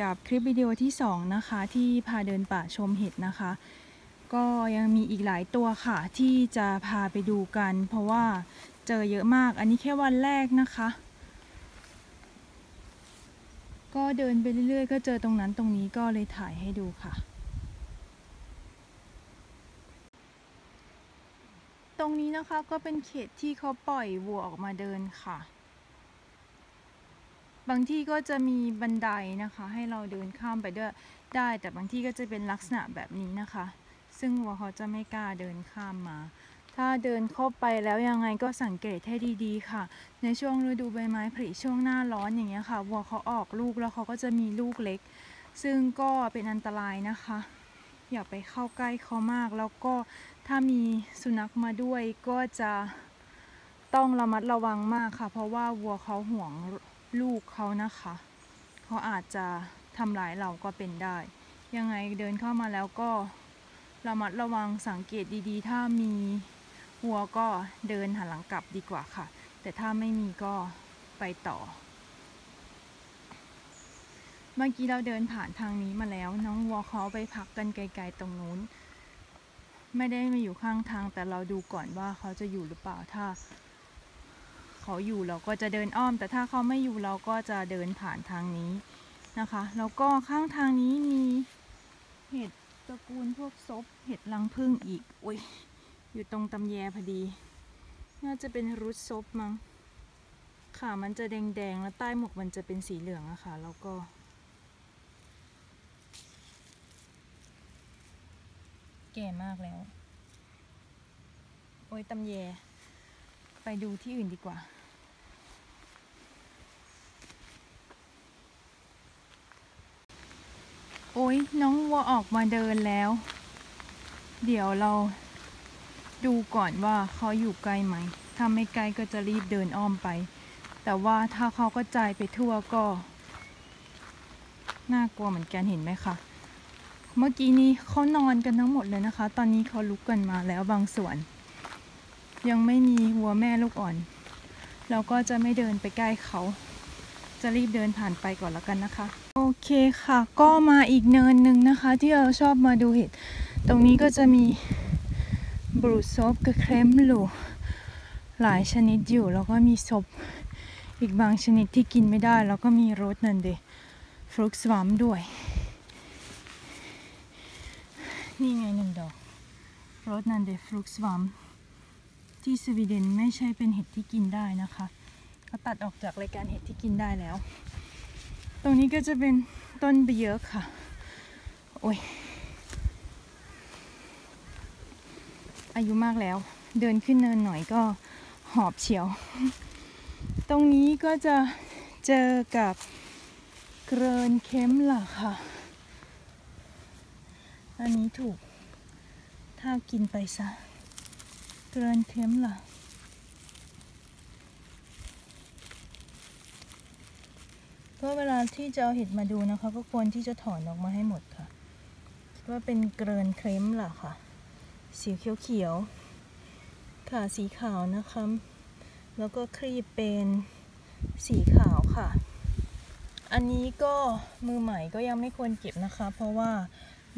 ค่ะก็มาต่อกันกับคลิปวิดีโอที่ 2 นะคะ ที่พาเดินป่าชมเห็ดนะคะ ก็ยังมีอีกหลายตัวค่ะ ที่จะพาไปดูกัน เพราะว่าเจอเยอะมากอันนี้แค่วันแรกนะคะ ก็เดินไปเรื่อยๆ ก็เจอตรงนั้นตรงนี้ก็เลยถ่ายให้ดูค่ะตรงนี้นะคะก็เป็นเขตที่เขาปล่อยวัวออกมาเดินค่ะ บางที่ก็จะมีบันไดนะคะ ให้เราเดินข้ามไปด้วยได้ แต่บางที่ก็จะเป็นลักษณะแบบนี้นะคะ ซึ่งวัวเขาจะไม่กล้าเดินข้ามมา ถ้าเดินเข้าไปแล้วยังไงก็สังเกตให้ดีๆค่ะ ในช่วงฤดูใบไม้ผลิช่วงหน้าร้อนอย่างเงี้ยค่ะวัวเขาออกลูกแล้วเขาก็จะมีลูกเล็ก ซึ่งก็เป็นอันตรายนะคะ อย่าไปเข้าใกล้เขามาก แล้วก็ถ้ามีสุนัขมาด้วยก็จะต้องระมัดระวังมากค่ะ เพราะว่าวัวเขาห่วง ลูกเขานะคะ เขาอาจจะทำร้ายเราก็เป็นได้ ยังไงเดินเข้ามาแล้วก็ระมัดระวังสังเกตดีๆ ถ้ามีวัวก็เดินหันหลังกลับดีกว่าค่ะ แต่ถ้าไม่มีก็ไปต่อ เมื่อกี้เราเดินผ่านทางนี้มาแล้ว น้องวัวเขาไปพักกันไกลๆตรงนู้น ไม่ได้มาอยู่ข้างทางแต่เราดูก่อนว่าเขาจะอยู่หรือเปล่าถ้า เขาอยู่เราก็จะเดินอ้อม แต่ถ้าเขาไม่อยู่เราก็จะเดินผ่านทางนี้นะคะ แล้วก็ข้างทางนี้มีเห็ดตระกูลพวกซบเห็ดรังผึ้งอีกอุ้ยอยู่ตรงตำแยพอดี น่าจะเป็นรุดซบมั้งขามันจะแดงๆ แล้วใต้หมวกมันจะเป็นสีเหลืองอะค่ะ แล้วก็ แก่มากแล้ว โอ้ยตำแย ไปดูที่อื่นดีกว่า โอ้ยน้องวัวออกมาเดินแล้ว เดี๋ยวเราดูก่อนว่าเขาอยู่ไกลไหม ถ้าไม่ไกลก็จะรีบเดินอ้อมไป แต่ว่าถ้าเขาก็ใจไปทั่วก็ น่ากลัวเหมือนกันเห็นไหมคะ เมื่อกี้นี้เขานอนกันทั้งหมดเลยนะคะ ตอนนี้เขาลุกกันมาแล้วบางส่วน ยังไม่มีวัวแม่ลูกอ่อน เราก็จะไม่เดินไปใกล้เขา จะรีบเดินผ่านไปก่อนแล้วกันนะคะ โอเคค่ะ ก็มาอีกเนินหนึ่งนะคะ ที่เราชอบมาดูเห็ด ตรงนี้ก็จะมีบรูซบกับเครมลูหลายชนิดอยู่ แล้วก็มีศพอีกบางชนิดที่กินไม่ได้ แล้วก็มีรสนันเดฟลุกสวัมด้วย นี่ไงหนึ่งดอกรสนันเดฟลุกสวัมที่สวีเดนไม่ใช่เป็นเห็ดที่กินได้นะคะ เขาตัดออกจากรายการเห็ดที่กินได้แล้ว ตรงนี้ก็จะเป็นต้นเบียร์ค่ะ โอ้ย อายุมากแล้ว เดินขึ้นเนินหน่อยก็หอบเฉียว ตรงนี้ก็จะเจอกับเกรนเข้มล่ะค่ะ อันนี้ถูก ถ้ากินไปซะ เกรนเข้มล่ะ ก็เวลาที่จะเอาเห็ดมาดูนะคะ ก็ควรที่จะถอนออกมาให้หมดค่ะว่าเป็นเกรนเคลมล่ะค่ะ สีเขียวๆค่ะสีขาวนะคะ แล้วก็ครีบเป็นสีขาวค่ะ อันนี้ก็มือใหม่ก็ยังไม่ควรเก็บนะคะ เพราะว่า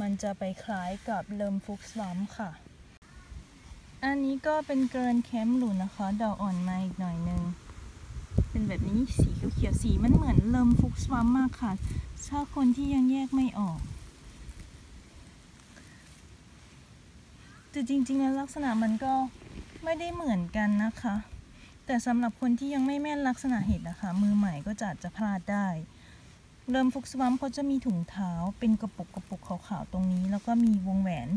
มันจะไปคล้ายกับเลิมฟุกสลัมค่ะ อันนี้ก็เป็นเกรนแคมหลุนนะคะ ดอกอ่อนมาอีกหน่อยนึง เป็นแบบนี้สีเขียวๆสีมันเหมือนเลิมฟุกสวัมมากค่ะ ถ้าคนที่ยังแยกไม่ออกแต่จริงๆแล้วลักษณะมันก็ไม่ได้เหมือนกันนะคะ แต่สำหรับคนที่ยังไม่แม่นลักษณะเห็ดนะคะ มือใหม่ก็จะอาจจะพลาดได้ เริ่มฟุกสวัมเขาจะมีถุงเท้าเป็นกระปุกกระปุกขาวๆตรงนี้ แล้วก็มีวงแหวน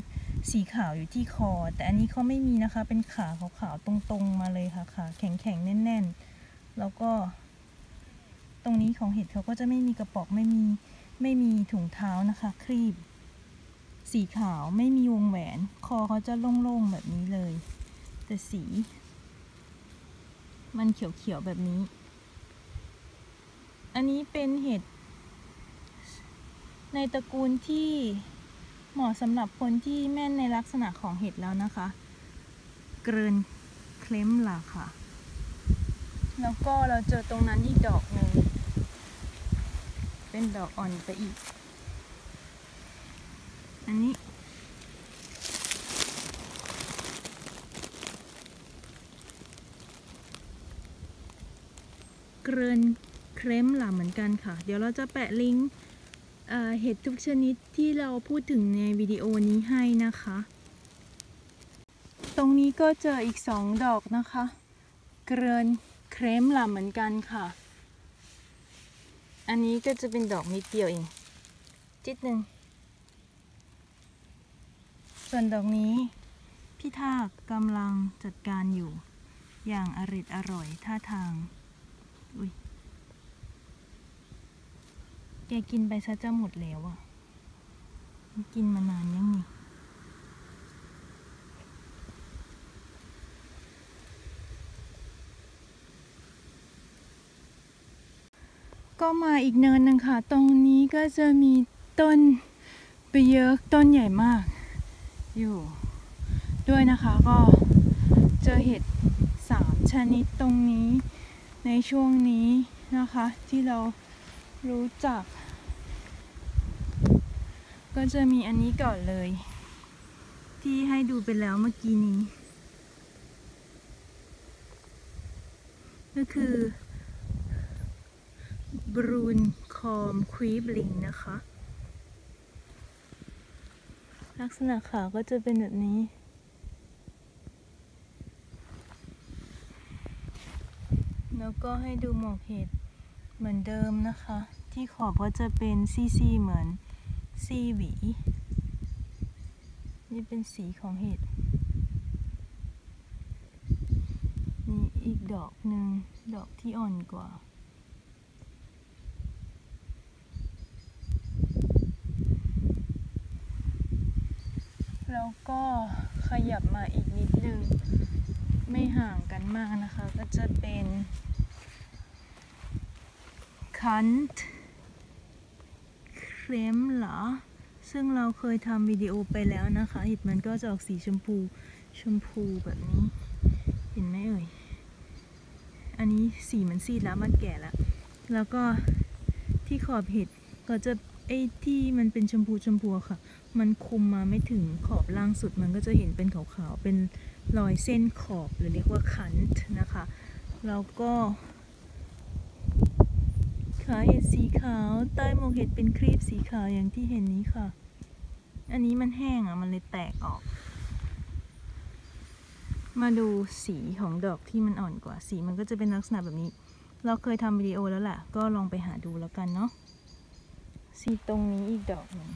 สีขาวอยู่ที่คอ แต่อันนี้เขาไม่มีนะคะ เป็นขาขาวๆตรงๆมาเลยค่ะขาแข็งๆแน่นๆ แล้วก็ ตรงนี้ของเห็ดเขาก็จะไม่มีกระป๋องไม่มีไม่มีถุงเท้านะคะ ครีบ สีขาวไม่มีวงแหวน คอเขาจะโล่งๆแบบนี้เลย แต่สี มันเขียวๆแบบนี้ อันนี้เป็นเห็ด ในตระกูลที่เหมาะสำหรับคนที่แม่นในลักษณะของเห็ดแล้วนะคะ เกรนเคลมล่ะค่ะ แล้วก็เราเจอตรงนั้นอีกดอกหนึ่ง เป็นดอกอ่อนไปอีก อันนี้ เกรนเครมหล่าเหมือนกันค่ะ เดี๋ยวเราจะแปะลิงก์เอ่อเห็ดทุกชนิดที่เราพูดถึงในวิดีโอนี้ให้นะคะ ตรงนี้ก็เจออีกสองดอกนะคะ เกรน เครมล่าเหมือนกันค่ะ อันนี้ก็จะเป็นดอกนิดเดียวเองจิดหนึ่ง ส่วนดอกนี้ พี่ทากกำลังจัดการอยู่ อย่างอริดอร่อยท่าทาง อุ้ยแกกินไปซะจะหมดแล้วอะ่ะ กินมานานยังนี่ ก็มาอีกเนินหนึ่งค่ะ ตรงนี้ก็จะมีต้นเปียกต้นใหญ่มาก อยู่ ด้วยนะคะก็เจอเห็ดสามชนิดตรงนี้ในช่วงนี้นะคะ ที่เรารู้จัก ก็จะมีอันนี้ก่อนเลย ที่ให้ดูไปแล้วเมื่อกี้นี้ ก็คือ บรูนคอมควีบลิงนะคะ ลักษณะขาก็จะเป็นแบบนี้ แล้วก็ให้ดูหมอกเห็ดเหมือนเดิมนะคะ ที่ขอบก็จะเป็นซี่ๆเหมือนซี่หวี นี่เป็นสีของเห็ดนี่อีกดอกหนึ่งดอกที่อ่อนกว่า แล้วก็ขยับมาอีกนิดนึง ไม่ห่างกันมากนะคะ ก็จะเป็นคันต์เครมเหรอ ซึ่งเราเคยทำวิดีโอไปแล้วนะคะเห็ดมันก็จะออกสีชมพูชมพูแบบนี้ เห็นไหมเอ่ย อันนี้สีมันซีดแล้วมันแก่แล้ว แล้วก็ที่ขอบเห็ดก็จะ อ้ที่มันเป็นชมพูชมพูค่ะ มันคุมมาไม่ถึงขอบล่างสุดมันก็จะเห็นเป็นขาวๆ เป็นรอยเส้นขอบหรือเรียกว่าคันต์นะคะแล้วก็ขาเห็ดสีขาวใต้หมวกเห็ดเป็นครีบสีขาวอย่างที่เห็นนี้ค่ะ อันนี้มันแห้งอะมันเลยแตกออก มาดูสีของดอกที่มันอ่อนกว่าสีมันก็จะเป็นลักษณะแบบนี้ เราเคยทำวิดีโอแล้วแหละก็ลองไปหาดูแล้วกันเนาะ สีตรงนี้อีกดอกหนึ่ง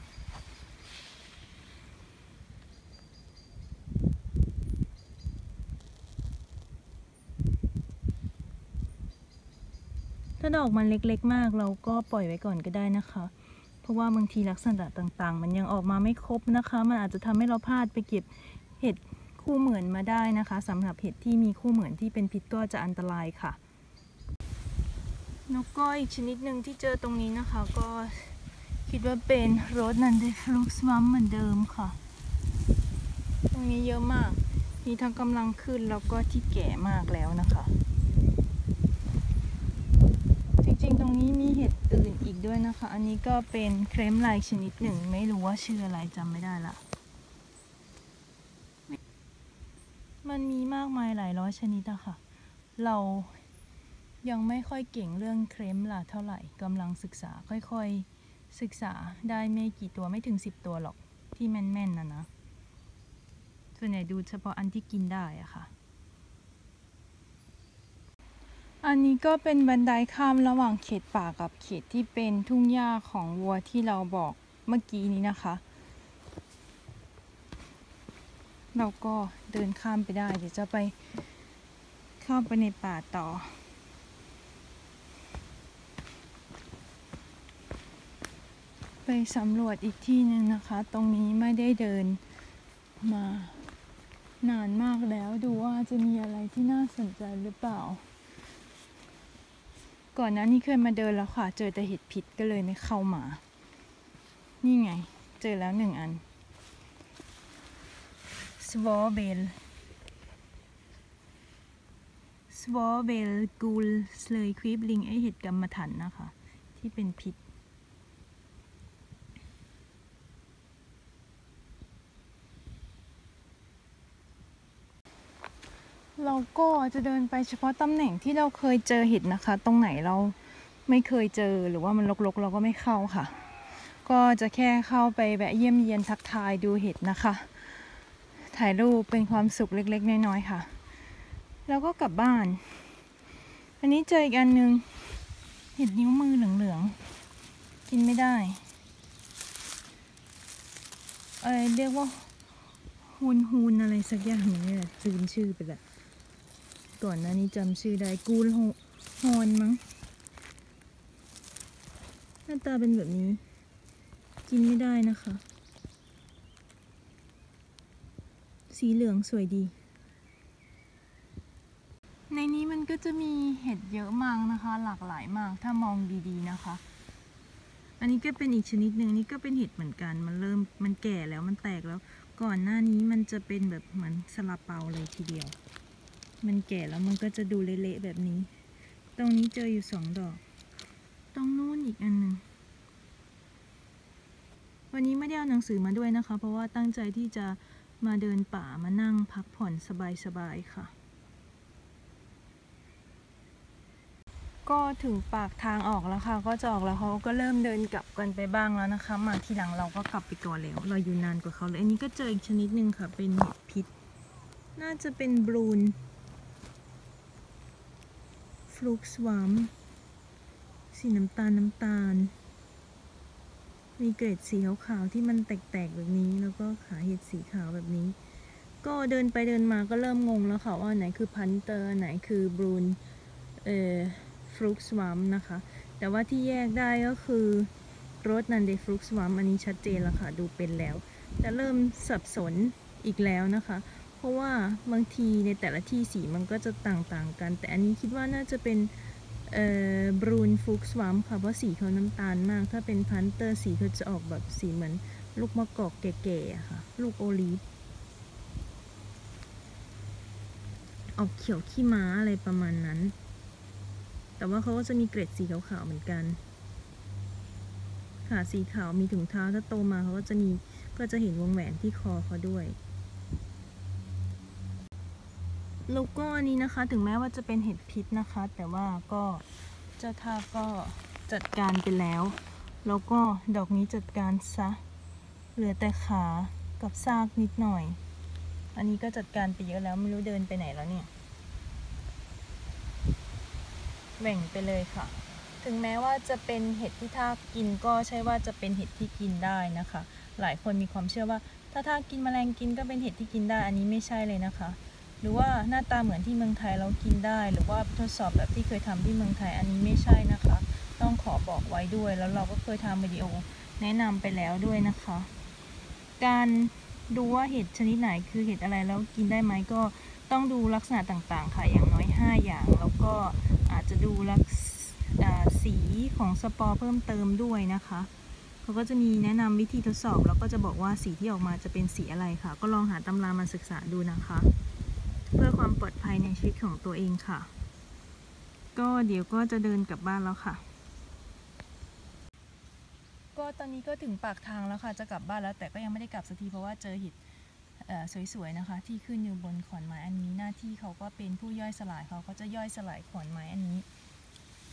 ถ้าดอกมันเล็กๆมากเราก็ปล่อยไว้ก่อนก็ได้นะคะ เพราะว่าบางทีลักษณะต่าง ๆ มันยังออกมาไม่ครบนะคะ มันอาจจะทำให้เราพลาดไปเก็บเห็ดคู่เหมือนมาได้นะคะสำหรับเห็ดที่มีคู่เหมือนที่เป็นพิษก็จะอันตรายค่ะนกก็อีกชนิดหนึ่งที่เจอตรงนี้นะคะ ก็ คิดว่าเป็นรสนันเดฟลูกสวัมเหมือนเดิมค่ะ ตรงนี้เยอะมาก มีทั้งกำลังขึ้นแล้วก็ที่แก่มากแล้วนะคะ จริงๆ ตรงนี้มีเห็ดอื่นอีกด้วยนะคะ อันนี้ก็เป็นเครมลายชนิดหนึ่ง ไม่รู้ว่าชื่ออะไรจำไม่ได้ละ มันมีมากมายหลายร้อยชนิดอะค่ะ เรายังไม่ค่อยเก่งเรื่องเครมลาเท่าไหร่กำลังศึกษาค่อยๆ ศึกษาได้ไม่กี่ตัวไม่ถึงสิบตัวหรอกที่แม่นๆนะนะ ส่วนใหญ่ดูเฉพาะอันที่กินได้อะค่ะ อันนี้ก็เป็นบันไดข้ามระหว่างเขตป่ากับเขตที่เป็นทุ่งหญ้าของวัวที่เราบอกเมื่อกี้นี้นะคะ เราก็เดินข้ามไปได้ เดี๋ยวจะไปเข้าไปในป่าต่อ ไปสำรวจอีกที่หนึ่งนะคะ ตรงนี้ไม่ได้เดินมานานมากแล้วดูว่าจะมีอะไรที่น่าสนใจหรือเปล่า ก่อนหน้านี้เคยมาเดินแล้วค่ะ เจอแต่เห็ดผิดก็เลยไม่เข้ามา นี่ไง เจอแล้วหนึ่งอันสวอเบลสวอเบลกูล เลยควิบลิงไอเห็ดกรรมฐานนะคะ ที่เป็นพิษ เราก็จะเดินไปเฉพาะตำแหน่งที่เราเคยเจอเห็ดนะคะ ตรงไหนเราไม่เคยเจอหรือว่ามันรกๆ เราก็ไม่เข้าค่ะ ก็จะแค่เข้าไปแวะเยี่ยมเยียนทักทายดูเห็ดนะคะ ถ่ายรูปเป็นความสุขเล็ก ๆ น้อยๆค่ะ แล้วก็กลับบ้าน อันนี้เจออีกอันนึงเห็ดนิ้วมือเหลืองๆกินไม่ได้เออเรียกว่าฮูนฮูนอะไรสักอย่างหนึงเนี่ยจืนชื่อไปละ ก่อนหน้านี้จำชื่อได้กูลโฮฮอนมั้ง หน้าตาเป็นแบบนี้ กินไม่ได้นะคะ สีเหลืองสวยดี ในนี้มันก็จะมีเห็ดเยอะมากนะคะ หลากหลายมากถ้ามองดีๆนะคะ อันนี้ก็เป็นอีกชนิดหนึ่งนี่ก็เป็นเห็ดเหมือนกัน มันเริ่มมันแก่แล้วมันแตกแล้ว ก่อนหน้านี้มันจะเป็นแบบเหมือนสลาเปาเลยทีเดียว มันแก่แล้วมันก็จะดูเละๆแบบนี้ ตรงนี้เจออยู่สองดอก ตรงนู้นอีกอันหนึ่งวันนี้ไม่ได้เอาหนังสือมาด้วยนะคะ เพราะว่าตั้งใจที่จะมาเดินป่ามานั่งพักผ่อนสบายๆค่ะ ก็ถึงปากทางออกแล้วค่ะ ก็จะออกแล้วเขาก็เริ่มเดินกลับกันไปบ้างแล้วนะคะ มาทีหลังเราก็กลับไปก่อนแล้ว เราอยู่นานกว่าเขาเลย อันนี้ก็เจออีกชนิดหนึ่งค่ะ เป็นเห็ดพิษ น่าจะเป็นบลูน ลุกสวามสีน้ำตาลน้ำตาล มีเกรดสีขาวๆที่มันแตกๆแบบนี้ แล้วก็ขาเห็ดสีขาวแบบนี้ ก็เดินไปเดินมาก็เริ่มงงแล้วค่ะว่าไหนคือพันเตอร์ไหนคือบรูนเอ่อฟลุกสวามนะคะ แต่ว่าที่แยกได้ก็คือรสนันเดฟลุกสวามอันนี้ชัดเจนแล้วค่ะ ดูเป็นแล้ว แต่เริ่มสับสนอีกแล้วนะคะ ราะว่าบางทีในแต่ละที่สีมันก็จะต่างๆกัน แต่อันนี้คิดว่าน่าจะเป็นเอ่อบรูนฟุกสวามค่ะ เพราะสีเขาน้ำตาลมาก ถ้าเป็นพันเตอร์สีเขาจะออกแบบสีเหมือนลูกมะกอกแก่ๆอะค่ะ ลูกโอลีฟออกเขียวขี้ม้าอะไรประมาณนั้น แต่ว่าเขาก็จะมีเกร็ดสีขาวๆเหมือนกันขาสีขาวมีถุงเท้าถ้าโตมาเขาก็จะมีก็จะเห็นวงแหวนที่คอเขาด้วย โลโก้อันนี้นะคะถึงแม้ว่าจะเป็นเห็ดพิษนะคะ แต่ว่าก็เจ้าท่าก็จัดการไปแล้ว แล้วก็ดอกนี้จัดการซะเหลือแต่ขากับซากนิดหน่อย อันนี้ก็จัดการไปเยอะแล้วไม่รู้เดินไปไหนแล้วเนี่ยแบ่งไปเลยค่ะ ถึงแม้ว่าจะเป็นเห็ดที่ทากกินก็ใช่ว่าจะเป็นเห็ดที่กินได้นะคะ หลายคนมีความเชื่อว่าถ้าทากกินแมลงกินก็เป็นเห็ดที่กินได้ อันนี้ไม่ใช่เลยนะคะ รือว่าหน้าตาเหมือนที่เมืองไทยเรากินได้ หรือว่าทดสอบแบบที่เคยทำที่เมืองไทยอันนี้ไม่ใช่นะคะ ต้องขอบอกไว้ด้วย แล้วเราก็เคยทำวิดีโอแนะนำไปแล้วด้วยนะคะ การดูว่าเห็ดชนิดไหนคือเห็ดอะไรแล้วกินได้ไหมก็ต้องดูลักษณะต่างๆ ค่ะ อย่างน้อย 5 อย่าง แล้วก็อาจจะดูลักษ์สีของสปอร์เพิ่มเติมด้วยนะคะเขาก็จะมีแนะนำวิธีทดสอบ แล้วก็จะบอกว่าสีที่ออกมาจะเป็นสีอะไรค่ะ ก็ลองหาตำรามาศึกษาดูนะคะ เพื่อความปลอดภัยในชีวิตของตัวเองค่ะ ก็เดี๋ยวก็จะเดินกลับบ้านแล้วค่ะ ก็ตอนนี้ก็ถึงปากทางแล้วค่ะ จะกลับบ้านแล้วแต่ก็ยังไม่ได้กลับสักทีเพราะว่าเจอห็ดสวยๆนะคะ ที่ขึ้นอยู่บนขอนไม้อันนี้หน้าที่เขาก็เป็นผู้ย่อยสลายเขาก็จะย่อยสลายขอนไม้อันนี้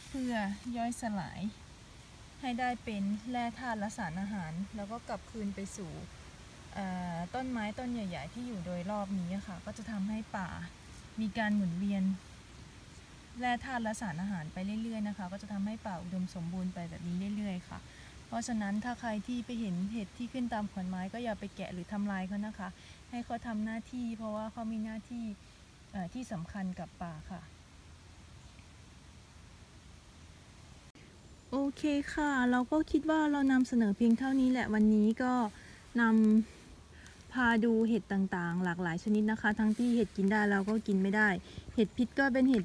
เพื่อย่อยสลายให้ได้เป็นแร่ธาตุและสารอาหาร แล้วก็กลับคืนไปสู่ ต้นไม้ต้นใหญ่ ๆ ที่อยู่โดยรอบนี้ค่ะ ก็จะทำให้ป่ามีการหมุนเวียนแร่ธาตุและสารอาหารไปเรื่อยๆนะคะ ก็จะทำให้ป่าอุดมสมบูรณ์ไปแบบนี้เรื่อยๆค่ะ เพราะฉะนั้นถ้าใครที่ไปเห็นเห็ดที่ขึ้นตามขอนไม้ก็อย่าไปแกะหรือทำลายเขานะคะ ให้เขาทำหน้าที่ เพราะว่าเขามีหน้าที่ที่สำคัญกับป่าค่ะโอเคค่ะ เราก็คิดว่าเรานำเสนอเพียงเท่านี้แหละวันนี้ก็นำ พาดูเห็ดต่างๆ หลากหลายชนิดนะคะ ทั้งที่เห็ดกินได้แล้วก็กินไม่ได้ เห็ดพิษก็เป็นเห็ด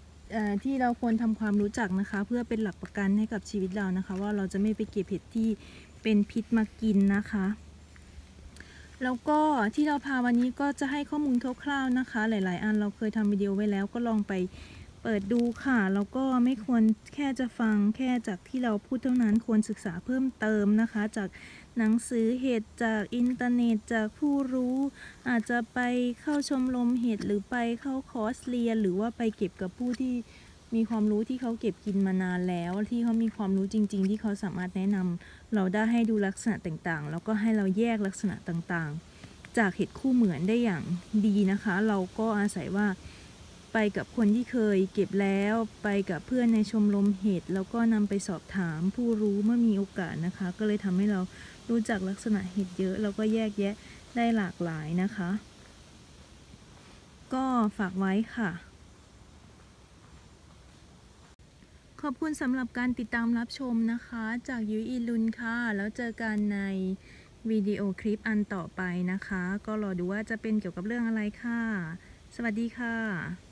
ที่เราควรทำความรู้จักนะคะ เพื่อเป็นหลักประกันให้กับชีวิตเรานะคะ ว่าเราจะไม่ไปเก็บเห็ดที่เป็นพิษมากินนะคะ แล้วก็ที่เราพาวันนี้ก็จะให้ข้อมูลคร่าวๆนะคะ หลาย ๆ อันเราเคยทำวิดีโอไว้แล้วก็ลองไปเปิดดูค่ะแล้วก็ไม่ควรแค่จะฟังแค่จากที่เราพูดเท่านั้นควรศึกษาเพิ่มเติมนะคะ จาก หนังสือเห็ดจากอินเทอร์เน็ตจากผู้รู้ อาจจะไปเข้าชมรมเห็ดหรือไปเข้าคอร์สเรียน หรือว่าไปเก็บกับผู้ที่มีความรู้ที่เขาเก็บกินมานานแล้ว ที่เขามีความรู้จริง ๆ ที่เขาสามารถแนะนำเราได้ให้ดูลักษณะต่างๆ แล้วก็ให้เราแยกลักษณะต่างๆ จากเห็ดคู่เหมือนได้อย่างดีนะคะ เราก็อาศัยว่าไปกับคนที่เคยเก็บแล้วไปกับเพื่อนในชมรมเห็ดแล้วก็นำไปสอบถามผู้รู้เมื่อมีโอกาสนะคะ ก็เลยทำให้เรา รู้จักลักษณะเห็ดเยอะแล้วก็แยกแยะได้หลากหลายนะคะ ก็ฝากไว้ค่ะ ขอบคุณสำหรับการติดตามรับชมนะคะ จากยุ้ยอีลุนค่ะ แล้วเจอกันในวิดีโอคลิปอันต่อไปนะคะ ก็รอดูว่าจะเป็นเกี่ยวกับเรื่องอะไรค่ะ สวัสดีค่ะ